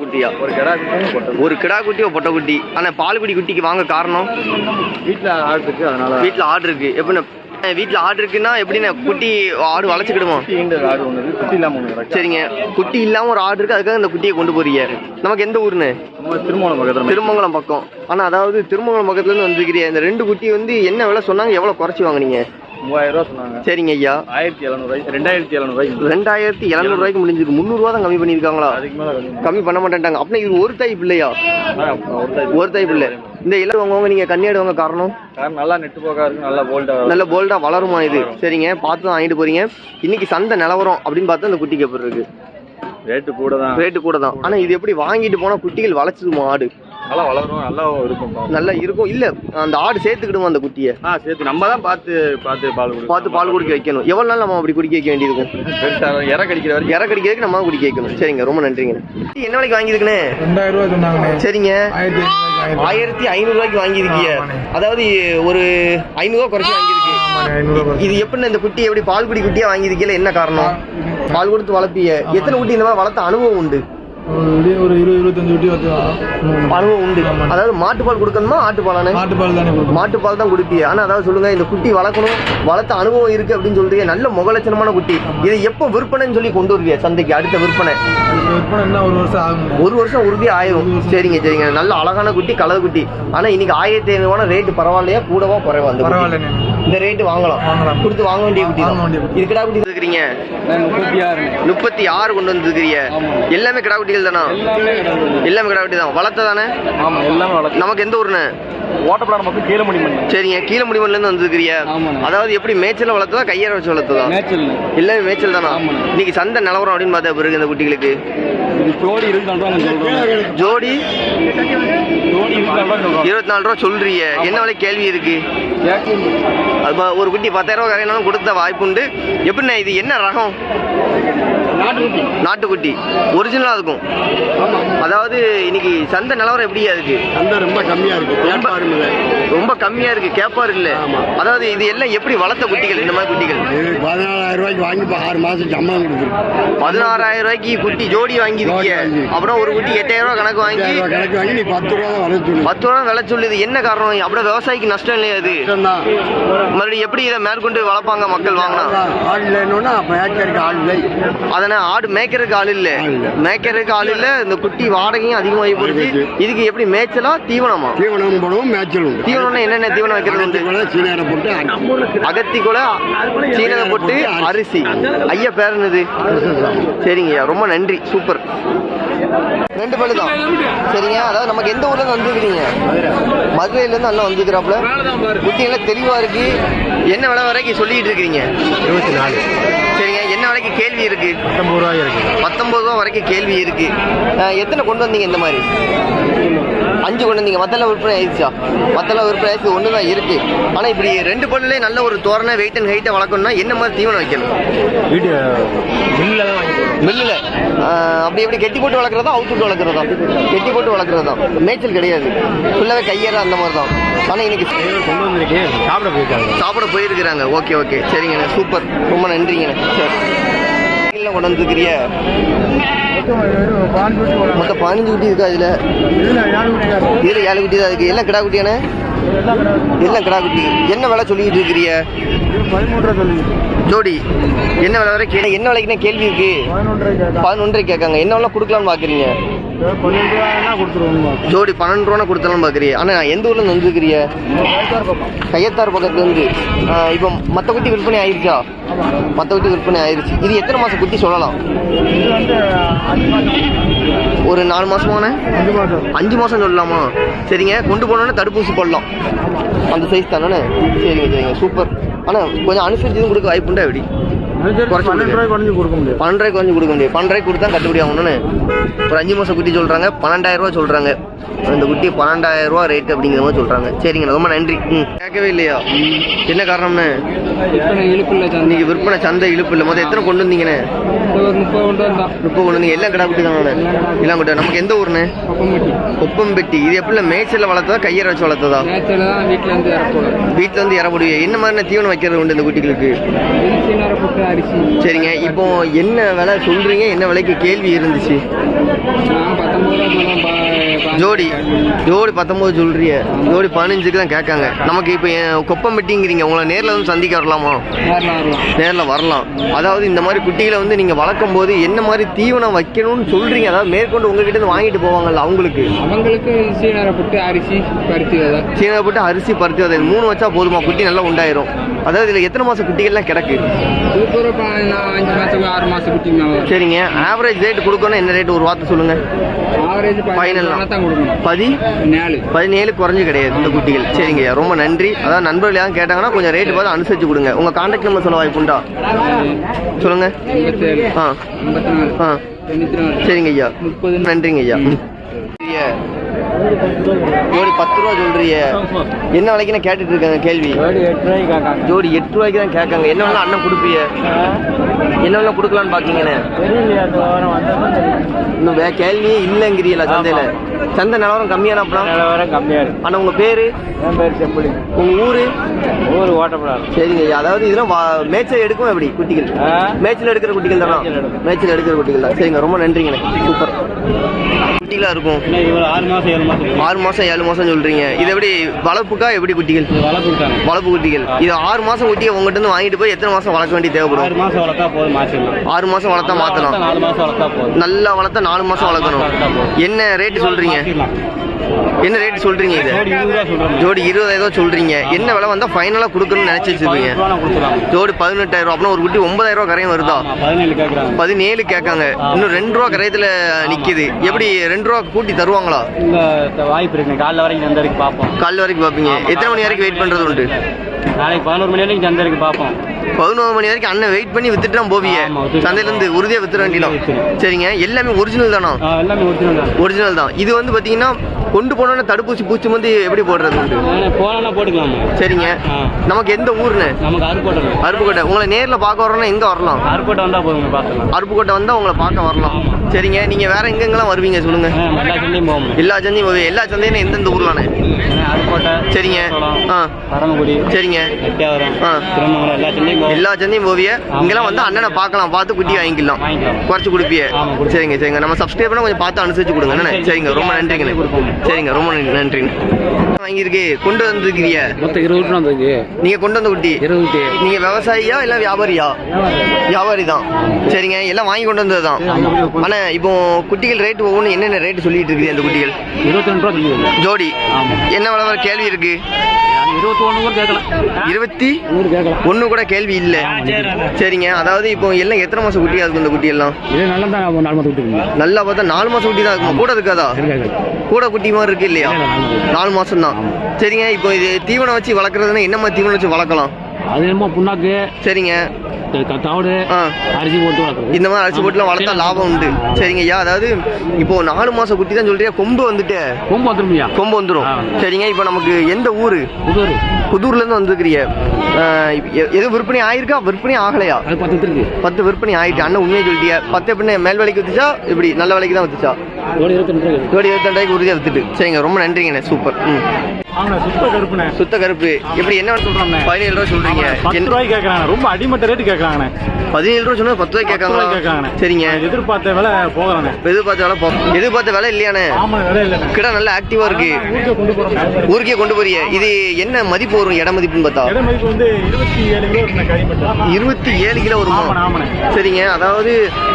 குட்டியா? ஒரு கிடா கொட்டை ஒரு கிடா குட்டி ஒரு பொட்டை குட்டி. ஆனால் பால்குடி குட்டிக்கு வாங்க காரணம்? வீட்டில் ஆடு இருக்கு அதனால. வீட்டில் ஆடு இருக்கு. எப்படின்னா வீட்டில் ஆடு இருக்குன்னா எப்படின்னா குட்டி ஆடு வளர்ச்சிக்கிடுமா ஆடு ஒன்று குட்டி இல்லாமல் ஒன்று சரிங்க. குட்டி இல்லாமல் ஒரு ஆடு இருக்கு அதுக்காக இந்த குட்டியை கொண்டு போறீங்க. நமக்கு எந்த நம்ம திருமணம் பக்கத்தில். திருமங்கலம் பக்கம். ஆனால் அதாவது திருமங்கலம் பக்கத்துலேருந்து வந்துருக்கிறீங்க. இந்த ரெண்டு குட்டி வந்து என்ன விலை சொன்னாங்க? எவ்வளோ குறைச்சி வாங்குனீங்க? மூவாயிரம் ரூபா சொன்னாங்க. சரிங்க ஐயா. ஆயிரத்தி எழுநூறுவாய்க்கு ரெண்டாயிரத்தி எழுநூறுவாய்க்கு ரெண்டாயிரத்தி எழுநூறுவாய்க்கு முடிஞ்சிருக்கு. முந்நூறுரூவா தான் கம்மி பண்ணியிருக்காங்களா? அதுக்கு மேலே கம்மி பண்ண மாட்டேன்ட்டாங்க. அப்படின்னா இது ஒரு தாய் பிள்ளையா ஒரு தாய் பிள்ளை இந்த இலவங்க நீங்கள் கன்னியாடுவங்க காரணம்? காரணம் நல்லா நெட்டு போக்கா இருக்கு நல்லா போல்டாக நல்ல போல்டா வளருமா இது? சரிங்க. பார்த்து தான் வாங்கிட்டு போறீங்க. இன்னைக்கு சந்தை நிலவரம் அப்படின்னு பார்த்தா அந்த குட்டிக்கு எப்படி இருக்கு? ரேட்டு கூட தான். ரேட்டு கூட தான். ஆனா இது எப்படி வாங்கிட்டு போனா குட்டிகள் வளைச்சிடுமா ஆடு நல்லா வளரும் நல்லா இருக்கும். நல்லா இருக்கும். இல்ல அந்த ஆடு சேர்த்துக்கிடுமா அந்த குட்டியை? ஆ சேர்த்து நம்ம தான் பார்த்து பார்த்து பால் கொடுக்கும் பார்த்து பால் குடிக்க வைக்கணும். எவ்வளவு நாள் நம்ம அப்படி குடிக்க வைக்க வேண்டியிருக்கும் பெருசாக இற கடிக்கிற வரைக்கும். இற கடிக்கிறதுக்கு நம்ம குடிக்க வைக்கணும். சரிங்க ரொம்ப நன்றிங்க. என்ன விலைக்கு வாங்கியிருக்குண்ணே ரெண்டாயிரம் ரூபாய் சொன்னாங்கண்ணே சரிங்க. ஆயிரத்தி ஐநூறு ஆயிரத்தி ஐநூறு ரூபாய்க்கு வாங்கியிருக்கீங்க அதாவது ஒரு ஐநூறுவா குறைச்சி வாங்கியிருக்கு. ஐநூறுரூவா இது எப்படி இந்த குட்டி எப்படி பால் குடி குட்டியா வாங்கியிருக்கீல என்ன காரணம்? பால் கொடுத்து வளர்ப்பீங்க எத்தனை குட்டி இந்த மாதிரி வளர்த்த அனுபவம் உண்டு? ஒரு ஒரு இருபது இருபத்தஞ்சு குட்டி வந்து அனுபவம் உண்டு. அதாவது மாட்டுப்பால் கொடுக்கணுமா ஆட்டுப்பாலானே? மாட்டுப்பால் தானே மாட்டுப்பால் தான் குடிப்பீங்க ஆனா அதாவது சொல்லுங்க இந்த குட்டி வளர்க்கணும் வளர்த்த அனுபவம் இருக்கு அப்படின்னு சொல்றீங்க. நல்ல முகலட்சணமான குட்டி. இதை எப்போ விற்பனைன்னு சொல்லி கொண்டு வருவீங்க சந்தைக்கு அடுத்த விற்பனை. விற்பனை என்ன ஒரு வருஷம் ஆகும் ஒரு வருஷம் உறுதி ஆயிரும். சரிங்க சரிங்க. நல்ல அழகான குட்டி கலர் குட்டி. ஆனா இன்னைக்கு ஆயிரத்தி ஐநூறுவான ரேட்டு பரவாயில்லையா? கூடவா குறைவா அந்த குட்டி? பரவாயில்லைண்ணே. இந்த ரேட்டு வாங்கலாம். கொடுத்து வாங்க வேண்டிய குட்டி. இது கிடா குட்டி இருக்கிறீங்க முப்பத்தி ஆறு. கொண்டு வந்துருக்கிறீங்க. எல்லாமே கிடா குட்டிகள் தானா? எல்லாமே கிடா குட்டி தான். வளர்த்த தானே. நமக்கு எந்த ஊருன்னு? ஓட்டப்படாத மக்கள் கீழே முடி பண்ணு சரிங்க கீழே வந்துருக்கிறியா ஆமாண்ணே. அதாவது எப்படி மேய்ச்சல வளர்த்ததா கையார வச்சு வளர்த்ததா? மேட்சல் எல்லாமே மேய்ச்சல் தானா. இன்னைக்கு சந்தை நிலவரம் அப்படின்னு பார்த்தா பிறகு இந்த குட்டிகளுக்கு? ஜோடி ஜோடி? இருபத்தி நாலு ரூபா சொல்றீங்க. என்ன விலை கேள்வி இருக்கு? அது ஒரு குட்டி பத்தாயிரம் ரூபா கரையினாலும் கொடுத்த வாய்ப்பு உண்டு எப்படிண்ணே இது? என்ன ரகம்? நாட்டுக்குட்டி நாட்டுக்குட்டி ஒரிஜினலா இருக்கும். அதாவது இன்னைக்கு சந்தை நிலவரம் எப்படியா இருக்கு அந்த ரொம்ப கம்மியாக இருக்கு. ரொம்ப- கம்மியா இருக்கு கேப்பார் இல்ல அதாவது இது எல்லாம் எப்படி வளர்த்த குட்டிகள் இந்த மாதிரி குட்டிகள்? இது பதினாலாயிரம் ரூபாய்க்கு வாங்கி ஆறு மாதம் சம்பளம் கொடுத்துருக்கு. பதினாறாயிரம் ரூபாய்க்கு குட்டி ஜோடி வாங்கியிருக்கு. அப்புறம் ஒரு குட்டி எட்டாயிரம் ரூபாய் கணக்கு வாங்கி. கணக்கு வாங்கி நீ பத்து ரூபா சொல்லு. பத்து ரூபா விலை சொல்லுது. என்ன காரணம்? அப்படியே விவசாயிக்கு நஷ்டம் இல்லையா அது மறுபடியும் எப்படி இதை மேற்கொண்டு வளர்ப்பாங்க மக்கள் வாங்கினா? ஆள் இல்லைன்னா ஆள் இல்லை. அதனால ஆடு மேய்க்கிறதுக்கு ஆள் இல்ல. மேய்க்கிறதுக்கு ஆள் இல்ல. இந்த குட்டி வாடகையும் அதிகமாகி போச்சு. இதுக்கு எப்படி மேய்ச்சலா தீவனமா? தீவனம் போடவும் மேய்ச்சல் தீவனம்னா என்னென்ன தீவனம் வைக்கிறது உண்டு சீனாரை போட்டு அகத்தி கூட சீனதை போட்டு அரிசி. ஐயா பேர் என்னது? சரிங்கய்யா ரொம்ப நன்றி சூப்பர். ரெண்டு பேரு தான். சரிங்க அதாவது நமக்கு எந்த ஊர்ல இருந்து வந்துருக்கீங்க மதுரையில இருந்து அண்ணன் வந்துருக்கிறாப்புல எல்லாம் தெளிவா இருக்கு. என்ன விலை வரைக்கும் சொல்லிட்டு இருக்கீங்க இருபத்தி நாலு. சரிங்க என்ன வரைக்கும் கேள்வி இருக்கு? பத்தொம்பது ரூபாய் இருக்கு பத்தொன்பது ரூபா வரைக்கும் கேள்வி இருக்கு. எத்தனை கொண்டு வந்தீங்க இந்த மாதிரி? அஞ்சு கொண்டு வந்தீங்க. மத்தெல்லாம் விற்பனை ஆயிடுச்சா? மத்தெல்லாம் விற்பனை ஆயிடுச்சு. ஒன்று தான் இருக்கு. ஆனால் இப்படி ரெண்டு பொண்ணுலே நல்ல ஒரு தோரணை வெயிட் அண்ட் ஹைட்டை வளர்க்கணும்னா என்ன மாதிரி தீவனம் வைக்கணும்? வீட்டு மில்லில் மில்லில் அப்படி எப்படி கெட்டி போட்டு வளர்க்குறதா அவுத்து விட்டு வளர்க்குறதா? கெட்டி போட்டு வளர்க்குறதா? மேய்ச்சல் கிடையாது. ஃபுல்லாகவே கையேற அந்த மாதிரி தான் ஆனால் இன்னைக்கு கொண்டு வந்திருக்கேன். சாப்பிட போயிருக்காங்க. சாப்பிட போயிருக்கிறாங்க. Okay okay. சரிங்கண்ணே. சூப்பர். ரொம்ப நன்றிங்கண்ணே. சரி. இல்லை கொண்டு வந்துருக்கிறிய மொத்தம் பதினஞ்சு குட்டி இருக்கா இதில்? இதில் ஏழு குட்டி தான் இருக்கு. எல்லாம் கிடா குட்டியானே எல்லாம் கிடா குட்டி. என்ன விலை சொல்லிக்கிட்டு இருக்கிறிய ஜோடி என்ன விலை வரை என்ன விலைக்குன்னா கேள்வி இருக்கு. பதினொன்றரை கேட்காங்க. என்ன விலை கொடுக்கலாம்னு பார்க்குறீங்க. ஜோடி பன்னெண்டு ரூபா கொடுத்தலாம் பார்க்குறீங்க. ஆனால் எந்த ஊர்ல இருந்து வந்துருக்கிறிய கையத்தார் பக்கத்துல இருந்து. இப்போ மற்ற குட்டி விற்பனை ஆயிருச்சா? மற்ற குட்டி விற்பனை ஆயிருச்சு. இது எத்தனை மாசம் குட்டி சொல்லலாம்? ஒரு நாலு மாசமான அஞ்சு மாசம் சொல்லலாமா? சரிங்க. கொண்டு போனோன்னே தடுப்பூசி போடலாம். அந்த சைஸ் தானே? சரிங்க சரிங்க. சூப்பர். ஆனால் கொஞ்சம் அனுசரிச்சு கொடுக்க வாய்ப்புண்டா எப்படி பன்னெண்டு ரூபாய் குறைஞ்சு கொடுக்க முடியாது. பன்னெண்டாயிரம் குறைஞ்சு கொடுக்க முடியாது. பன்னெண்டாயிரம் கொடுத்தா கட்டுப்படி ஆகணும்னு. ஒரு அஞ்சு மாசம் குட்டி சொல்றாங்க. பன்னெண்டாயிரம் ரூபா சொல்றாங்க. இந்த குட்டி பன்னெண்டாயிரம் ரூபா ரேட் அப்படிங்கிற மாதிரி சொல்றாங்க. சரிங்க ரொம்ப நன்றி. கேட்கவே இல்லையா? என்ன காரணம்னு? இழுப்பு இல்லை இன்னைக்கு விற்பனை சந்தை இழுப்பு இல்லை. மொத்தம் எத்தனை கொண்டு வந்தீங்கண்ணே? ஒரு முப்பது கொண்டு முப்பது கொண்டு வந்தீங்க. எல்லாம் கிடா குட்டி தானே எல்லாம் குட்டி நமக்கு எந்த பக்கம்பட்டி கொப்பம்பெட்டி. இது எப்படி மேய்ச்சலில் வளர்த்ததா கையற வச்சு வளர்த்ததா? வீட்டில் இருந்து இறப்போம். வீட்டில் வந்து இறப்படுவீங்க என்ன மாதிரி தீவனம் வைக்கிறது உண்டு இந்த குட்டிகளுக்கு? அரிசி சரிங்க இப்போ என்ன விலை சொல்றீங்க? என்ன விலைக்கு கேள்வி இருந்துச்சு? நான் பத்தொம்பது ரூபா ஜோடி ஜோடி பத்தொம்போது சொல்றிய. ஜோடி பதினஞ்சுக்கு தான் கேட்காங்க. நமக்கு இப்போ கொப்பம்பட்டிங்கிறீங்க உங்களை நேரில் வந்து சந்திக்க வரலாமா? நேரில் வரலாம். அதாவது இந்த மாதிரி குட்டிகளை வந்து நீங்கள் வளர்க்கும் போது என்ன மாதிரி தீவனம் வைக்கணும்னு சொல்றீங்க? அதாவது மேற்கொண்டு உங்ககிட்ட இருந்து வாங்கிட்டு போவாங்கல்ல அவங்களுக்கு? அவங்களுக்கு சீனரை போட்டு அரிசி பருத்தி விதை சீனை போட்டு அரிசி பருத்தி அதை மூணு வச்சா போதுமா? குட்டி நல்லா உண்டாயிரும். அதாவது இதில் எத்தனை மாதம் குட்டிகள்லாம் கிடக்கு? அஞ்சு மாதம் ஆறு மாதம் குட்டிங்க. சரிங்க. ஆவரேஜ் ரேட் கொடுக்கணும் என்ன ரேட் ஒரு வார்த்தை சொல்லுங்க. ஆவரேஜ் பதினேழு தான் கொடுக்கணும் பதி நாலு பதினேழு குறைஞ்சு கிடையாது இந்த குட்டிகள். சரிங்க ரொம்ப நன்றி. அதாவது நண்பர்கள் யாரும் கேட்டாங்கன்னா கொஞ்சம் ரேட்டு பார்த்து அனுசரிச்சு கொடுங்க. உங்கள் கான்டாக்ட் நம்பர் சொல்ல வாய்ப்புண்டா சொல்லுங்க. எண்பத்தேழு ஆ. ஆ. சரிங்க ஐயா. நன்றிங்க ஐயா, ஜோடி பத்து ரூபா சொல்றிய. என்ன விலைக்குன்னு கேட்டுட்டு இருக்காங்க கேள்வி. ஜோடி எட்டு ரூபாய்க்கு தான் கேட்காங்க. என்ன வேணா அண்ணன் கொடுப்பிய. என்ன வேணா கொடுக்கலான்னு வந்தப்ப இன்னும் வே கேள்வியே இல்லைங்கிறீங்களா சந்தையில. சந்தை நிலவரம் கம்மியான அப்புறம் நிலவரம் கம்மியாக இருக்கு. அண்ணா உங்க பேரு? என் பேர் செம்புலி. உங்க ஊரு? ஊர் ஓட்டப்படாது சரிங்க அதாவது இதெல்லாம் மேய்ச்சல் எடுக்கும் எப்படி குட்டிகள்? மேய்ச்சல் எடுக்கிற குட்டிகள் தானா. மேய்ச்சல் எடுக்கிற குட்டிகள் தான். சரிங்க ரொம்ப நன்றிங்கண்ணே. சூப்பர். குட்டிகளா இருக்கும்? ஆறு மாதம் ஏழு மாதம் ஆறு மாசம் ஏழு மாசம் சொல்றீங்க. இது எப்படி வளர்ப்புக்கா எப்படி குட்டிகள்? வளர்ப்பு குட்டிகள். இது ஆறு மாசம் குட்டியை உங்ககிட்ட இருந்து வாங்கிட்டு போய் எத்தனை மாசம் வளர்க்க வேண்டிய ஆறு தேவைப்படும் மாதம் வளர்த்தா போதும் மாற்றிடலாம் ஆறு மாசம் வளர்த்தா மாத்தலாம் நாலு மாதம் வளர்த்தா போதும். நல்லா வளர்த்தா நாலு மாசம் வளர்க்கணும். என்ன ரேட் சொல்றீங்க? மாத்திடலாம். என்ன ரேட் சொல்றீங்க இது? ஜோடி இருபதாயிரம் சொல்றீங்க. என்ன விலை வந்தா ஃபைனலா கொடுக்கணும்னு நினைச்சு வச்சிருக்கீங்க ஜோடி பதினெட்டாயிரம் ரூபா. அப்படின்னா ஒரு குட்டி ஒன்பதாயிரம் ரூபா கரையும் வருதா? பதினேழு கேட்காங்க. இன்னும் ரெண்டு ரூபா கரையத்துல நிக்குது. எப்படி ரெண்டு ரூபா கூட்டி தருவாங்களா? வாய்ப்பு இருக்கு காலைல வரைக்கும் காலைல வரைக்கும் பார்ப்பீங்க. எத்தனை மணி வரைக்கும் வெயிட் பண்றது உண்டு? நாளைக்கு பதினோரு மணி வரைக்கும் சந்தை பார்ப்போம். பதினோரு மணி வரைக்கும் அண்ணன் வெயிட் பண்ணி வித்துட்டு தான் போவீங்க ஆமா, வித்துட்டு. சந்தையில இருந்து உறுதியா வித்துற வித்துரு. சரிங்க. எல்லாமே ஒரிஜினல் தானா? எல்லாமே ஒரிஜினல் தான். ஒரிஜினல் தான். இது வந்து பாத்தீங்கன்னா கொண்டு போனோன்னா தடுப்பூசி பூச்சி வந்து எப்படி போடுறது போனா போட்டுக்கலாம்? சரிங்க. நமக்கு எந்த ஊர்னு நமக்கு அருக்கோட்டை அருப்புக்கோட்டை. உங்களை நேர்ல பார்க்க வரணும்னா எங்க வரலாம்? அருக்கோட்டை வந்தால் போதுங்க பார்த்துக்கலாம். அருப்புக்கோட்டை வந்தா உங்களை பார்க்க வரலாம். சரிங்க. நீங்க வேற எங்கெங்கெல்லாம் வருவீங்க சொல்லுங்க. ஆ, எல்லா சந்தையும் போவோம். எல்லா சந்தையும். எல்லா சந்தையும் எந்தெந்த ஊர்லானே? அருக்கோட்டை சரிங்க. ஆ. பரமக்குடி சரிங்க. எட்டியாவரம் ஆ. திருமங்கலம் எல்லா சந்தையும் போவோம். எல்லா சந்தையும் போவிய? இங்கெல்லாம் வந்து அண்ணனை பார்க்கலாம். பார்த்து குட்டி வாங்கிக்கலாம். குறைச்சு கொடுப்பிய. சரிங்க சரிங்க. நம்ம சப்ஸ்கிரைப் பண்ண கொஞ்சம் பார்த்து அனுசரிச்சு கொடுங்க. சரிங்க ரொம்ப நன்றிங்க சரிங்க ரொம்ப நன்றி நன்றிங்க வாங்கியிருக்கு? கொண்டு வந்துருக்கிறிய மொத்தம் இருபது ரூபா வந்துருக்கு. நீங்க கொண்டு வந்த குட்டி? இருபது நீங்க விவசாயியா இல்ல வியாபாரியா? வியாபாரி. தான் சரிங்க எல்லாம் வாங்கி கொண்டு வந்தது தான் ஆனா இப்போ குட்டிகள் ரேட் ஒவ்வொன்று என்னென்ன ரேட் சொல்லிட்டு இருக்குது அந்த குட்டிகள்? இருபத்தி ரெண்டு ரூபா ஜோடி. என்ன விலை வர கேள்வி இருக்கு? இருபத்தி ஒன்று கூட கேள்வி இல்ல. சரிங்க. அதாவது இப்போ எல்லாம் எத்தனை மாசம் குட்டியா இருக்கும் இந்த குட்டி எல்லாம் நல்லா நாலு மாதம் பார்த்தா நாலு மாசம் குட்டி தான் இருக்குமா? கூட இருக்காதா? கூட குட்டி மாதிரி இருக்கு இல்லையா? நாலு மாசம். தான். சரிங்க. இப்போ இது தீவனம் வச்சு வளர்க்குறதுன்னா என்ன மாதிரி தீவனம் வச்சு வளர்க்கலாம்? அது என்னமோ புண்ணாக்கு. சரிங்க. தவிடு அரிசி போட்டு வளர்க்குறது. இந்த மாதிரி அரிசி போட்டுலாம் வளர்த்தா லாபம் உண்டு. சரிங்க ஐயா. அதாவது இப்போ நாலு மாசம் குட்டி தான் சொல்றியா? கொம்பு வந்துட்டு. கொம்பு வந்துருமியா? கொம்பு வந்துடும். சரிங்க இப்போ நமக்கு எந்த ஊரு? புதூர். புதூர்ல இருந்து வந்துருக்கிறிய எதுவும் விற்பனை ஆயிருக்கா? விற்பனை ஆகலையா? பத்து விற்பனை ஆயிட்டு. அண்ணன் உண்மையை சொல்லிட்டிய? பத்து எப்படின்னு மேல் விலைக்கு வித்துச்சா? இப்படி நல்ல விலைக்கு தான் வித்துச்சா? ஒரு இருபத்தி ரெண்டு ரூபாய் ஜோடி உறுதியாக வித்துட்டு சரிங்க ரொம்ப நன்றிங்கண்ணே சூப்பர். ம். சுத்த கருப்புண்ணே. சுத்த கருப்பு. எப்படி என்ன சொல்றோம்ண்ணே. பதினேழு ரூபா சொல்றீங்க. பத்து ரூபாய்க்கு கேட்கறாங்க ரொம்ப அடிமட்ட ரேட்டு கேட்கறாங்கண்ணே பதினேழு ரூபா சொன்னா பத்து ரூபாய் ரூபாய்க்கு கேட்கறாங்கண்ணே சரிங்க. எதிர்பார்த்த விலை போகலாண்ணே. எதிர்பார்த்த வேலை போ எதிர்பார்த்த வேலை இல்லையாண்ணே? ஆமா விலை இல்லைண்ணே. கிட்ட நல்லா ஆக்டிவா இருக்கு. ஊருக்கு கொண்டு போறோம் ஊருக்கே கொண்டு போறிய இது என்ன மதிப்பு வரும் இட மதிப்புன்னு பார்த்தா? இட மதிப்பு வந்து இருபத்தி ஏழு கிலோ இருபத்தி ஏழு கிலோ வருமா? சரிங்க அதாவது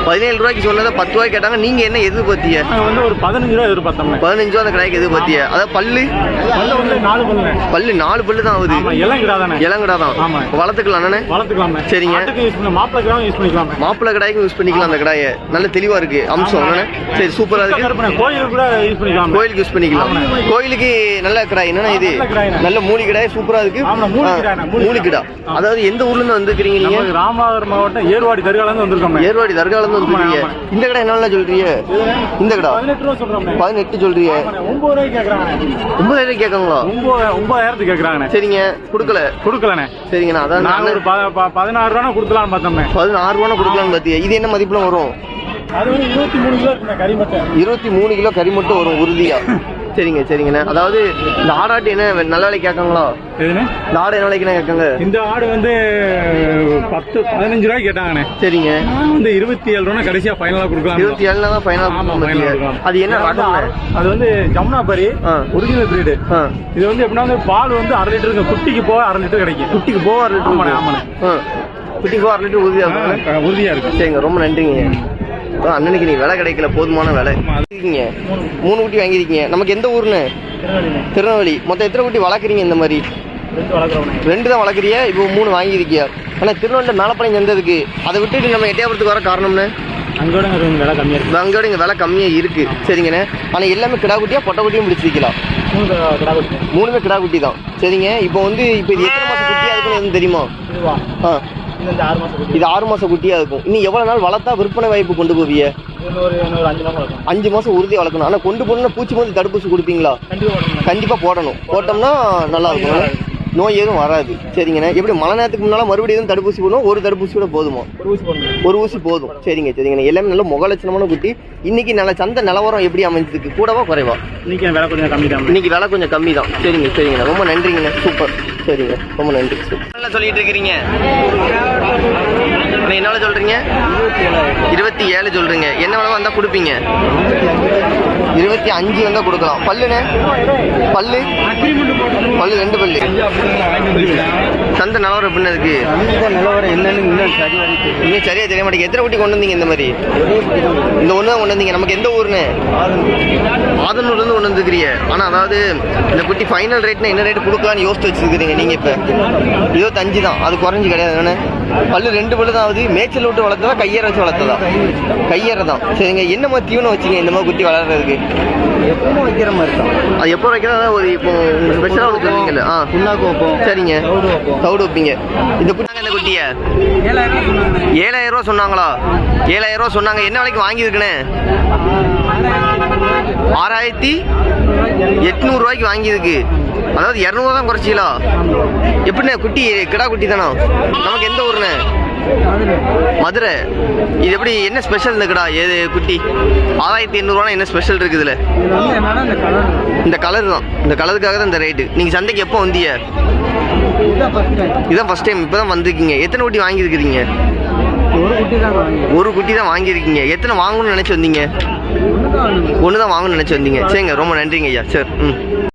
பதினேழு ரூபாய்க்கு சொன்னதை பத்து ரூபாய்க்கு கேட்டாங்க. நீங்க என்ன எதிர்பார்த்தீங்க? வந்து ஒரு பதினஞ்சு ரூபா எதிர்பார்த்தோம்ண்ணே பதினஞ்சு ரூபா அந்த கடைக்கு எதிர்பார்த்தீங்க அதாவது பல்லு? பல்ல வந்து நாலு பல்லுண்ணே. பல்லு நாலு பல்லு தான் ஆகுது. எல்லாம் கிடாதானே இளங்கடா தான் ஆமா. வளர்த்துக்கலாம் அண்ணே வளர்த்துக்கலாமே சரிங்க. மாப்பிள்ளை கிராமம் யூஸ் பண்ணிக்கலாமே மாப்பிள்ளை கடாய்க்கும் யூஸ் பண்ணிக்கலாம் அந்த கடாயை. நல்ல தெளிவா இருக்கு. அம்சம் அண்ணே சரி சூப்பரா இருக்கு. கோயிலுக்கு கூட யூஸ் பண்ணிக்கலாம் கோயிலுக்கு யூஸ் பண்ணிக்கலாம். கோயிலுக்கு நல்ல கடாய். என்னன்னா இது? நல்ல மூலி கடாய் சூப்பரா இருக்கு. மூலி கடா. அதாவது எந்த ஊர்ல இருந்து வந்திருக்கீங்க நீங்க? ராமநாதபுரம் மாவட்டம் ஏர்வாடி தர்கால இருந்து வந்திருக்கோம் ஏர்வாடி தர்கால இருந்து வந்திருக்கீங்க. இந்த கடை என்ன சொல்றீங்க? இந்த கடா சொல்றோம். பதினெட்டு சொல்றீங்க ஒன்பது ரூபாய்க்கு கேட்கறாங்க ஒன்பதாயிரம் கேட்காங்களா ஒன்பது ஒன்பதாயிரத்துக்கு கேட்கறாங்கண்ணே சரிங்க கொடுக்கல. கொடுக்கலண்ணே. சரிங்கண்ணா அதான் ஒரு நான் ப- பதினாறு ரூபா கொடுக்கலாம்னு பார்த்தோம்ண்ணே. பதினாறு ரூபா கொடுக்கலாம்னு பாத்தியா இது என்ன மதிப்புல வரும்? அது வந்து இருபத்தி மூணு கிலோ கறி மட்டும் இருபத்தி மூணு கிலோ கறி மட்டும் வரும் உறுதியா. சரிங்க சரிங்கண்ணே. அதாவது இந்த ஆடாட்டி என்ன நல்ல விலைக்கு கேட்காங்களா இந்த ஆடு என்ன விலைக்குண்ணே கேட்காங்க? இந்த ஆடு வந்து பத்து பதினஞ்சு ரூபாய்க்கு கேட்டாங்கண்ணே. சரிங்க. வந்து இருபத்தி ஏழு ரூபா கடைசியா ஃபைனலா கொடுக்கலாம் இருபத்தி ஏழுல தான் ஃபைனல் அது என்ன ரகம்ண்ணே? அது வந்து ஜமுனா பரி. ஒரிஜினல் பிரீடு இது வந்து எப்படின்னா வந்து பால் வந்து அரை லிட்டருக்கு குட்டிக்கு போக அரை லிட்டர் கிடைக்கும். குட்டிக்கு போக அரை லிட்டர் ஆமாண்ணே, குட்டிக்கு போக அரை லிட்டர் உறுதியாக இருக்கும் ஆ, உறுதியா இருக்கு சரிங்க ரொம்ப நன்றிங்க. அண்ணனுக்கு நீ விலை கிடைக்கல போதுமான விலை. இருக்கீங்க. மூணு குட்டி வாங்கியிருக்கீங்க. நமக்கு எந்த ஊருன்னு? திருநெல்வேலி. மொத்தம் எத்தனை குட்டி வளர்க்குறீங்க இந்த மாதிரி? ரெண்டு தான் வளர்க்குறீங்க இப்போ மூணு வாங்கியிருக்கியா? ஆனால் திருநெல்வேலியில் மேலப்பழம் எந்ததுக்கு? அதை விட்டுட்டு நம்ம எட்டயபுரத்துக்கு வர காரணம்னு? அங்கோட விலை கம்மியா இருக்கு. அங்கோட இங்கே விலை கம்மியாக இருக்குது சரிங்கண்ணே. ஆனால் எல்லாமே கிடா குட்டியா பொட்டை குட்டியும் பிடிச்சிருக்கலாம் மூணுமே கிடா குட்டி தான். சரிங்க. இப்போ வந்து இப்போ எத்தனை மாதம் குட்டியாக இருக்குன்னு எதுவும் தெரியுமா? ஆ. இது ஆறு மாதம் குட்டியாக இருக்கும். இன்னும் எவ்வளோ நாள் வளர்த்தா விற்பனை வாய்ப்பு கொண்டு போவிய அஞ்சு மாதம் உறுதி வளர்க்கணும். ஆனால் கொண்டு போகணும்னா பூச்சி மருந்து தடுப்பூசி கொடுப்பீங்களா? கண்டிப்பாக போடணும். போட்டோம்னா நல்லா இருக்கும். நோய் எதுவும் வராது. சரிங்கண்ணே? எப்படி மழை நேரத்துக்கு முன்னால் மறுபடியும் எதுவும் தடுப்பூசி போடணும்? ஒரு தடுப்பூசி கூட போதுமா? ஒரு ஊசி போதும். சரிங்க சரிங்கண்ணே. எல்லாமே நல்ல முகலட்சணமான குட்டி. இன்னைக்கு நல்ல சந்தை நிலவரம் எப்படி அமைஞ்சதுக்கு கூடவா குறைவா? இன்னைக்கு விலை கொஞ்சம் கம்மி தான். இன்னைக்கு விலை கொஞ்சம் கம்மி தான். சரிங்க சரிங்கண்ணா. ரொம்ப நன்றிங்கண்ணே. சூப்பர். சரிங்க ரொம்ப நன்றி. என்ன சொல்லிட்டு இருக்கிறீங்க? அண்ணே, என்ன விலை சொல்றீங்க? இருபத்தி ஏழு. சொல்றீங்க. என்ன விலை வந்தா கொடுப்பீங்க? இருபத்தி அஞ்சு வந்தா கொடுக்கலாம். பல்லுண்ணே? பல்லு? பல்லு ரெண்டு பல்லு. சந்தை நிலவரம் எப்படின்னு இருக்கு? நிலவரம் என்னன்னு இன்னும் சரி இன்னும் சரியா தெரிய மாட்டேங்குது. எத்தனை குட்டி கொண்டு வந்தீங்க இந்த மாதிரி? இந்த ஒன்று தான் கொண்டு வந்தீங்க. நமக்கு எந்த ஊருன்னு ஆதனூர்லேருந்து கொண்டு வந்துருக்கிறீங்க. ஆனால் அதாவது இந்த குட்டி ஃபைனல் ரேட்னா என்ன ரேட் கொடுக்கலாம்னு யோசிச்சு வச்சிருக்கிறீங்க நீங்கள் இப்போ? இருபத்தஞ்சு தான். அது குறைஞ்சி கிடையாது பல்லு ரெண்டு பல்லு தான் ஆகுது. மேய்ச்சல் விட்டு வளர்த்ததா கையேற வச்சு வளர்த்ததா? கையேற தான் சரிங்க என்ன மாதிரி தீவனம் வச்சிங்க இந்த மாதிரி குட்டி வளர்றதுக்கு? எப்பவும் வைக்கிற மாதிரி தான். அது எப்போ வைக்கிறதா? ஒரு இப்போ ஸ்பெஷலாக ஒன்று சொல்லுவீங்கல்ல ஆ புண்ணாக்கு வைப்போம். சரிங்க. தவிடு வைப்பீங்க. இந்த குட்டி இந்த குட்டியை? ஏழாயிரம் ரூபா சொன்னாங்களா? ஏழாயிரம் ரூபா சொன்னாங்க. என்ன விலைக்கு வாங்கியிருக்கனே ஆறாயிரத்தி எட்நூறுரூவாய்க்கு வாங்கியிருக்கு. அதாவது இரநூறுவா தான் குறைச்சிங்களா எப்படிண்ணே குட்டி கிடா குட்டி தானா? நமக்கு எந்த ஊருண்ணே? மதுரை. இது எப்படி என்ன ஸ்பெஷல் இந்த கடா? ஏது குட்டி? ஆறாயிரத்தி எண்ணூறுவானா என்ன ஸ்பெஷல் இருக்குது இந்த கலர் தான். இந்த கலருக்காக தான் இந்த ரேட்டு நீங்கள் சந்தைக்கு எப்போ வந்தீங்க? இதுதான் ஃபஸ்ட் டைம் இப்போ தான் வந்திருக்கீங்க. எத்தனை குட்டி வாங்கியிருக்கிறீங்க? ஒரு குட்டி தான் வாங்கியிருக்கீங்க. எத்தனை வாங்கணும்னு நினச்சி வந்தீங்க? ஒன்று தான் வாங்கணும்னு நினச்சி வந்தீங்க. சரிங்க ரொம்ப நன்றிங்க ஐயா. சரி ம்.